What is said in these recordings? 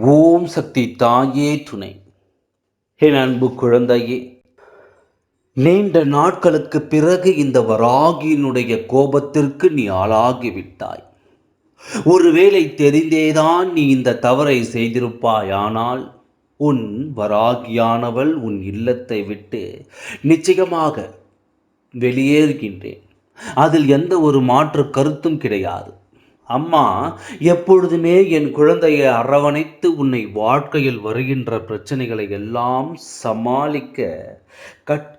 ஓம் சக்தி தாயே துணை. என் அன்பு குழந்தையே நீண்ட நாட்களுக்கு பிறகு இந்த வராகியினுடைய கோபத்திற்கு நீ ஆளாகிவிட்டாய். ஒருவேளை தெரிந்தேதான் நீ இந்த தவறை செய்திருப்பாயானால் உன் வராகியானவள் உன் இல்லத்தை விட்டு நிச்சயமாக வெளியேறுகின்றேன். அதில் எந்த ஒரு மாற்று கருத்தும் கிடையாது. அம்மா எப்பொழுதுமே என் குழந்தையை அரவணைத்து உன்னை வாழ்க்கையில் வருகின்ற பிரச்சனைகளை எல்லாம் சமாளிக்க கற்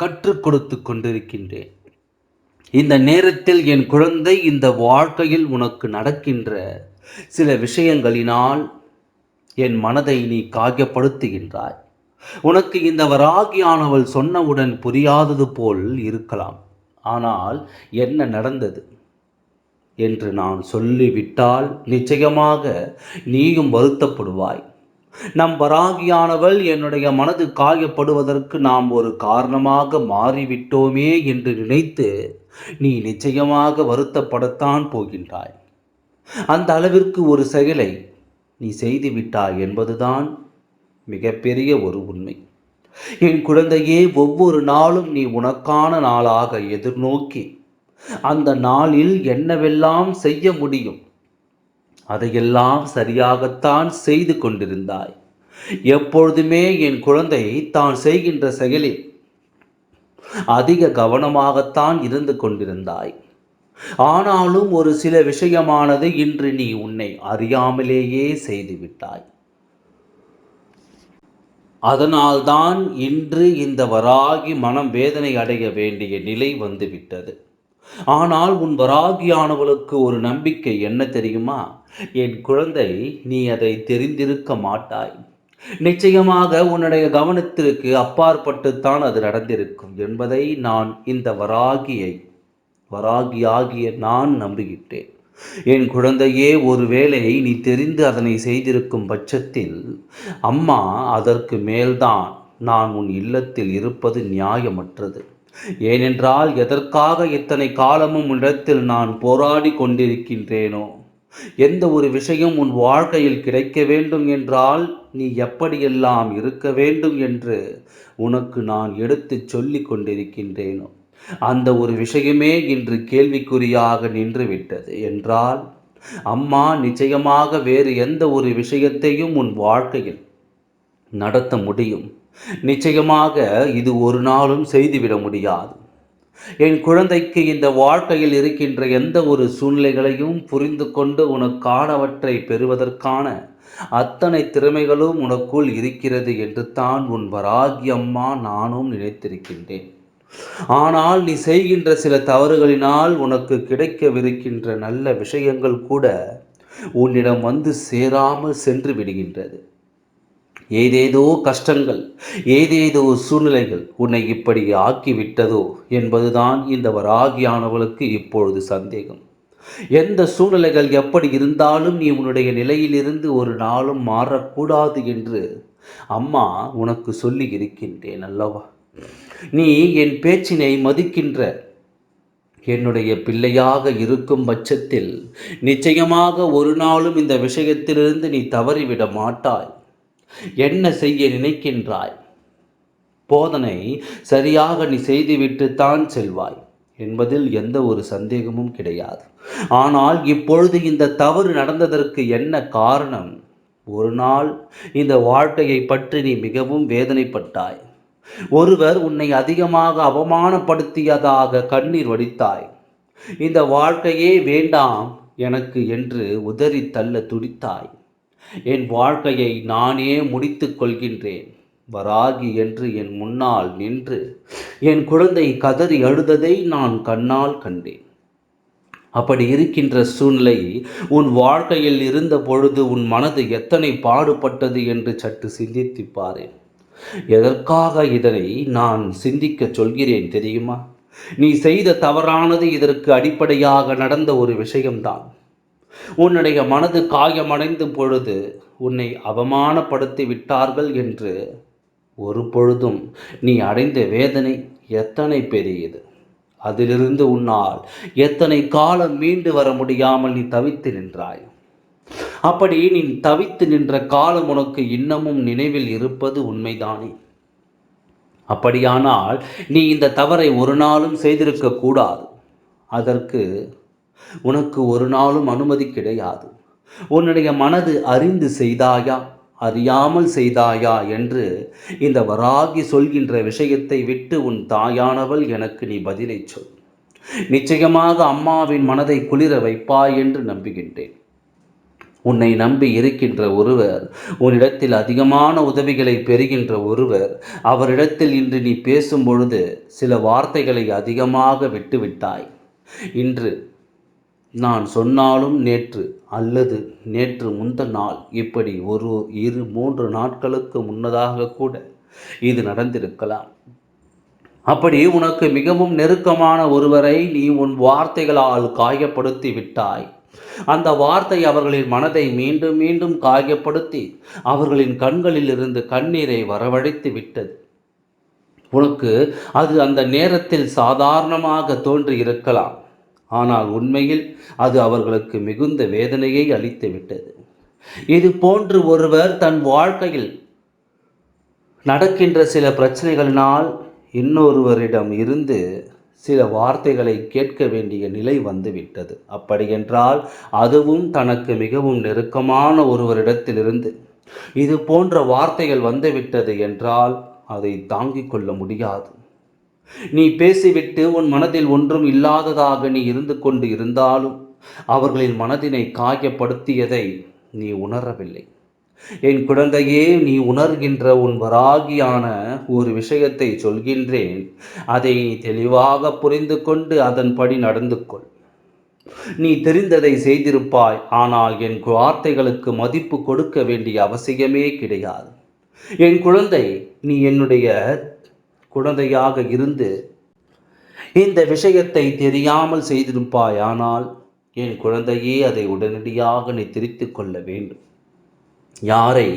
கற்றுக் கொடுத்து கொண்டிருக்கின்றேன். இந்த நேரத்தில் என் குழந்தை இந்த வாழ்க்கையில் உனக்கு நடக்கின்ற சில விஷயங்களினால் என் மனதை நீ காயப்படுத்துகின்றாய். உனக்கு இந்த வராகியானவள் சொன்னவுடன் புரியாதது போல் இருக்கலாம். ஆனால் என்ன நடந்தது? என்று நான் சொல்லிவிட்டால் நிச்சயமாக நீயும் வருத்தப்படுவாய். நம் வராகியானவள் என்னுடைய மனது காயப்படுவதற்கு நாம் ஒரு காரணமாக மாறிவிட்டோமே என்று நினைத்து நீ நிச்சயமாக வருத்தப்படத்தான் போகின்றாய். அந்த அளவிற்கு ஒரு செயலை நீ செய்துவிட்டாய் என்பதுதான் மிகப்பெரிய ஒரு உண்மை. என் குழந்தையே ஒவ்வொரு நாளும் நீ உனக்கான நாளாக எதிர்நோக்கி அந்த நாளில் என்னவெல்லாம் செய்ய முடியும்? அதையெல்லாம் சரியாகத்தான் செய்து கொண்டிருந்தாய். எப்பொழுதுமே என் குழந்தை தான் செய்கின்ற செயலில் அதிக கவனமாகத்தான் இருந்து கொண்டிருந்தாய். ஆனாலும் ஒரு சில விஷயமானது இன்று நீ உன்னை அறியாமலேயே செய்துவிட்டாய் அதனால்தான் இன்று இந்த வராகி மனம் வேதனை அடைய வேண்டிய நிலை வந்துவிட்டது ஆனால் உன் வராகியானவளுக்கு ஒரு நம்பிக்கை என்ன தெரியுமா? என் குழந்தை நீ அதை தெரிந்திருக்க மாட்டாய். நிச்சயமாக உன்னுடைய கவனத்திற்கு அப்பாற்பட்டுத்தான் அது நடந்திருக்கும் என்பதை நான் இந்த வராகியை வராகியாகிய நான் நம்புகிட்டேன் என் குழந்தையே ஒருவேளை நீ தெரிந்து அதனை செய்திருக்கும் பட்சத்தில் அம்மா அதற்கு மேல்தான் நான் உன் இல்லத்தில் இருப்பது நியாயமற்றது. ஏனென்றால் எதற்காக இத்தனை காலமும் உன்னிடத்தில் நான் போராடி கொண்டிருக்கின்றேனோ? எந்த ஒரு விஷயம் உன் வாழ்க்கையில் கிடைக்க வேண்டும் என்றால் நீ எப்படியெல்லாம் இருக்க வேண்டும் என்று உனக்கு நான் எடுத்துச் சொல்லிக் கொண்டிருக்கின்றேனோ? அந்த ஒரு விஷயமே இன்று கேள்விக்குறியாக நின்றுவிட்டது என்றால் அம்மா நிச்சயமாக வேறு எந்த ஒரு விஷயத்தையும் உன் வாழ்க்கையில் நடத்த முடியும். நிச்சயமாக இது ஒரு நாளும் செய்துவிட முடியாது. என் குழந்தைக்கு இந்த வாழ்க்கையில் இருக்கின்ற எந்த ஒரு சூழ்நிலைகளையும் புரிந்து கொண்டு உனக்கானவற்றை பெறுவதற்கான அத்தனை திறமைகளும் உனக்குள் இருக்கிறது என்று தான் உன் வராகியம்மா நானும் நினைத்திருக்கின்றேன். ஆனால் நீ செய்கின்ற சில தவறுகளினால் உனக்கு கிடைக்கவிருக்கின்ற நல்ல விஷயங்கள் கூட உன்னிடம் வந்து சேராமல் சென்று விடுகின்றது. ஏதேதோ கஷ்டங்கள் ஏதேதோ சூழ்நிலைகள் உன்னை இப்படி ஆக்கிவிட்டதோ என்பதுதான் இந்த வராகியானவளுக்கு இப்பொழுது சந்தேகம். எந்த சூழ்நிலைகள் எப்படி இருந்தாலும் நீ உன்னுடைய நிலையிலிருந்து ஒரு நாளும் மாறக்கூடாது என்று அம்மா உனக்கு சொல்லி இருக்கின்றேன் அல்லவா? நீ என் பேச்சினை மதிக்கின்ற என்னுடைய பிள்ளையாக இருக்கும் பட்சத்தில் நிச்சயமாக ஒரு நாளும் இந்த விஷயத்திலிருந்து நீ தவறிவிட மாட்டாய். என்ன செய்ய நினைக்கின்றாய்? போதனை சரியாக நீ செய்துவிட்டு தான் செல்வாய் என்பதில் எந்த ஒரு சந்தேகமும் கிடையாது. ஆனால் இப்பொழுது இந்த தவறு நடந்ததற்கு என்ன காரணம்? ஒரு நாள் இந்த வாழ்க்கையை பற்றி நீ மிகவும் வேதனைப்பட்டாய். ஒருவர் உன்னை அதிகமாக அவமானப்படுத்தியதாக கண்ணீர் வடித்தாய். இந்த வாழ்க்கையே வேண்டாம் எனக்கு என்று உதறி தள்ள துடித்தாய். என் வாழ்க்கையை நானே முடித்து கொள்கின்றேன். வராகி என்று என் முன்னால் நின்று என் குழந்தை கதறி அழுததை நான் கண்ணால் கண்டேன். அப்படி இருக்கின்ற சூழ்நிலை உன் வாழ்க்கையில் இருந்த பொழுது உன் மனது எத்தனை பாடுபட்டது என்று சற்று சிந்தித்து பாரேன். எதற்காக இதனை நான் சிந்திக்க சொல்கிறேன் தெரியுமா? நீ செய்த தவறானது இதற்கு அடிப்படையாக நடந்த ஒரு விஷயம்தான். உன்னுடைய மனது காயமடைந்து பொழுது உன்னை அவமானப்படுத்தி விட்டார்கள் என்று ஒரு பொழுதும் நீ அடைந்த வேதனை எத்தனை பெரியது? அதிலிருந்து உன்னால் எத்தனை காலம் மீண்டு வர முடியாமல் நீ தவித்து நின்றாய்? அப்படி நீ தவித்து நின்ற காலம் உனக்கு இன்னமும் நினைவில் இருப்பது உண்மைதானே? அப்படியானால் நீ இந்த தவறை ஒரு நாளும் செய்திருக்க கூடாது. அதற்கு உனக்கு ஒரு நாளும் அனுமதி கிடையாது. உன்னுடைய மனது அறிந்து செய்தாயா அறியாமல் செய்தாயா என்று இந்த வராகி சொல்கின்ற விஷயத்தை விட்டு உன் தாயானவள் எனக்கு நீ பதிலை சொல். நிச்சயமாக அம்மாவின் மனதை குளிர வைப்பாய் என்று நம்புகின்றேன். உன்னை நம்பி இருக்கின்ற ஒருவர் உன்னிடத்தில் அதிகமான உதவிகளை பெறுகின்ற ஒருவர் அவரிடத்தில் இன்று நீ பேசும் பொழுது சில வார்த்தைகளை அதிகமாக விட்டுவிட்டாய். இன்று நான் சொன்னாலும் நேற்று அல்லது நேற்று முந்த நாள் இப்படி ஒரு இரு மூன்று நாட்களுக்கு முன்னதாக கூட இது நடந்திருக்கலாம். அப்படி உனக்கு மிகவும் நெருக்கமான ஒருவரை நீ உன் வார்த்தைகளால் காயப்படுத்தி விட்டாய். அந்த வார்த்தை அவர்களின் மனதை மீண்டும் மீண்டும் காயப்படுத்தி அவர்களின் கண்களில் இருந்து கண்ணீரை வரவழைத்து விட்டது. உனக்கு அது அந்த நேரத்தில் சாதாரணமாக தோன்றி இருக்கலாம் ஆனால் உண்மையில் அது அவர்களுக்கு மிகுந்த வேதனையை அளித்துவிட்டது. இது போன்று ஒருவர் தன் வாழ்க்கையில் நடக்கின்ற சில பிரச்சனைகளினால் இன்னொருவரிடம் இருந்து சில வார்த்தைகளை கேட்க வேண்டிய நிலை வந்துவிட்டது. அப்படியென்றால் அதுவும் தனக்கு மிகவும் நெருக்கமான ஒருவரிடத்திலிருந்து இது போன்ற வார்த்தைகள் வந்துவிட்டது என்றால் அதை தாங்கிக் கொள்ள முடியாது. நீ பேசிவிட்டு உன் மனதில் ஒன்றும் இல்லாததாக நீ இருந்து கொண்டு இருந்தாலும் அவர்களின் மனதினை காயப்படுத்தியதை நீ உணரவில்லை. என் குழந்தையே நீ உணர்கின்ற உன் வராகியான ஒரு விஷயத்தை சொல்கின்றேன். அதை நீ தெளிவாக புரிந்து கொண்டு அதன்படி நடந்து கொள். நீ தெரிந்ததை செய்திருப்பாய் ஆனால் என் வார்த்தைகளுக்கு மதிப்பு கொடுக்க வேண்டிய அவசியமே கிடையாது. என் குழந்தை நீ என்னுடைய குழந்தையாக இருந்து இந்த விஷயத்தை தெரியாமல் செய்திருப்பாய். ஆனால் என் குழந்தையே அதை உடனடியாக நீ திரித்து கொள்ள வேண்டும். யாரை?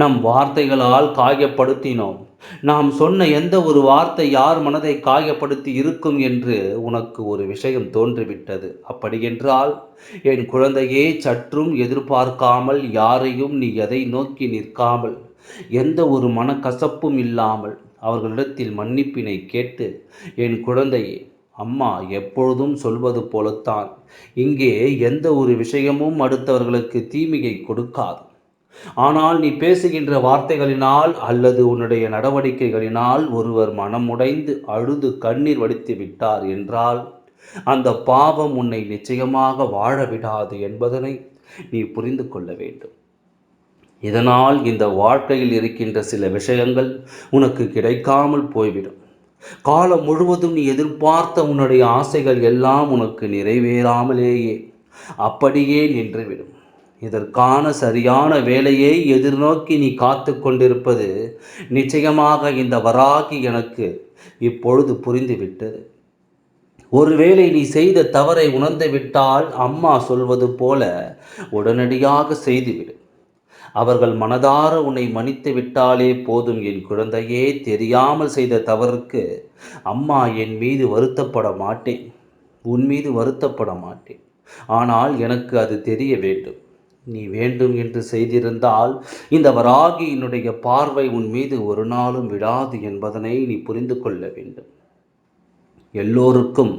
நம் வார்த்தைகளால் காயப்படுத்தினோம். நாம் சொன்ன எந்த ஒரு வார்த்தை யார் மனதை காயப்படுத்தி இருக்கும் என்று உனக்கு ஒரு விஷயம் தோன்றிவிட்டது. அப்படியென்றால் என் குழந்தையே சற்றும் எதிர்பார்க்காமல் யாரையும் நீ எதை நோக்கி நிற்காமல் எந்த ஒரு மனக்கசப்பும் இல்லாமல் அவர்களிடத்தில் மன்னிப்பினை கேட்டு என் குழந்தையே அம்மா எப்பொழுதும் சொல்வது போலத்தான். இங்கே எந்த ஒரு விஷயமும் அடுத்தவர்களுக்கு தீமையை கொடுக்காது. ஆனால் நீ பேசுகின்ற வார்த்தைகளினால் அல்லது உன்னுடைய நடவடிக்கைகளினால் ஒருவர் மனமுடைந்து அழுது கண்ணீர் வடித்து விட்டார் என்றால் அந்த பாவம் உன்னை நிச்சயமாக வாழ விடாது என்பதனை நீ புரிந்து கொள்ள வேண்டும். இதனால் இந்த வாழ்க்கையில் இருக்கின்ற சில விஷயங்கள் உனக்கு கிடைக்காமல் போய்விடும். காலம் முழுவதும் நீ எதிர்பார்த்த உன்னுடைய ஆசைகள் எல்லாம் உனக்கு நிறைவேறாமலேயே அப்படியே நின்றுவிடும். இதற்கான சரியான வேலையை எதிர்நோக்கி நீ காத்து கொண்டிருப்பது நிச்சயமாக இந்த வராகி எனக்கு இப்பொழுது புரிந்துவிட்டது. ஒருவேளை நீ செய்த தவறை உணர்ந்து விட்டால் அம்மா சொல்வது போல உடனடியாக செய்துவிடு. அவர்கள் மனதார உன்னை மன்னித்து விட்டாலே போதும் என் குழந்தையே. தெரியாமல் செய்த தவறுக்கு அம்மா என் மீது வருத்தப்பட மாட்டேன். உன் மீது வருத்தப்பட மாட்டேன். ஆனால் எனக்கு அது தெரிய வேண்டும். நீ வேண்டும் என்று செய்திருந்தால் இந்த வராகியினுடைய பார்வை உன் மீது ஒரு நாளும் விடாது என்பதனை நீ புரிந்து கொள்ள வேண்டும். எல்லோருக்கும்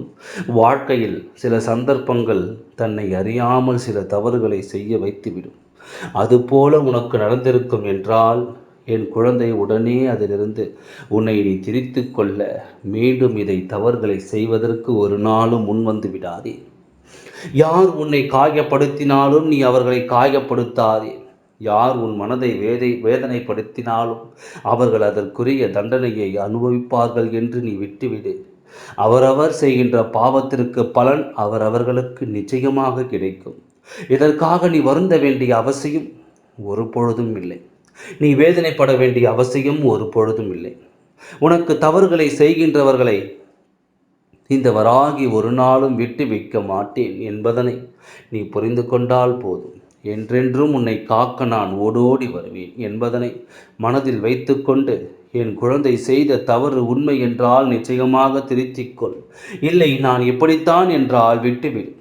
வாழ்க்கையில் சில சந்தர்ப்பங்கள் தன்னை அறியாமல் சில தவறுகளை செய்ய வைத்துவிடும். அதுபோல உனக்கு நடந்திருக்கும் என்றால் என் குழந்தை உடனே அதிலிருந்து உன்னை நீ திரித்து கொள்ள மீண்டும் இதை தவறுகளை செய்வதற்கு ஒரு நாளும் முன்வந்து விடாதே. யார் உன்னை காயப்படுத்தினாலும் நீ அவர்களை காயப்படுத்தாதே. யார் உன் மனதை வேதை வேதனைப்படுத்தினாலும் அவர்கள் அதற்குரிய தண்டனையை அனுபவிப்பார்கள் என்று நீ விட்டுவிடு. அவரவர் செய்கின்ற பாவத்திற்கு பலன் அவரவர்களுக்கு நிச்சயமாக கிடைக்கும். இதற்காக நீ வருந்த வேண்டிய அவசியம் ஒரு பொழுதும் இல்லை. நீ வேதனைப்பட வேண்டிய அவசியம் ஒரு பொழுதும் இல்லை. உனக்கு தவறுகளை செய்கின்றவர்களை இந்த வராகி ஒரு நாளும் விட்டு வைக்க மாட்டேன் என்பதனை நீ புரிந்து கொண்டால் போதும். என்றென்றும் உன்னை காக்க நான் ஓடோடி வருவேன் என்பதனை மனதில் வைத்துக்கொண்டு என் குழந்தை செய்த தவறு உண்மை என்றால் நிச்சயமாக திருத்திக்கொள் இல்லை நான் இப்படித்தான் என்றால் விட்டுவிடு.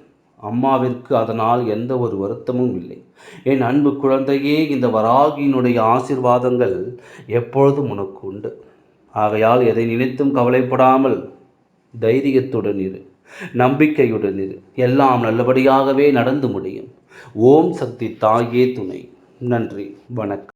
அம்மாவிற்கு அதனால் எந்த ஒரு வருத்தமும் இல்லை. என் அன்பு குழந்தையே இந்த வராகியினுடைய ஆசிர்வாதங்கள் எப்பொழுதும் உனக்கு உண்டு. ஆகையால் எதை நினைத்தும் கவலைப்படாமல் தைரியத்துடன் இரு. நம்பிக்கையுடன் இரு. எல்லாம் நல்லபடியாகவே நடந்து முடியும். ஓம் சக்தி தாயே துணை. நன்றி. வணக்கம்.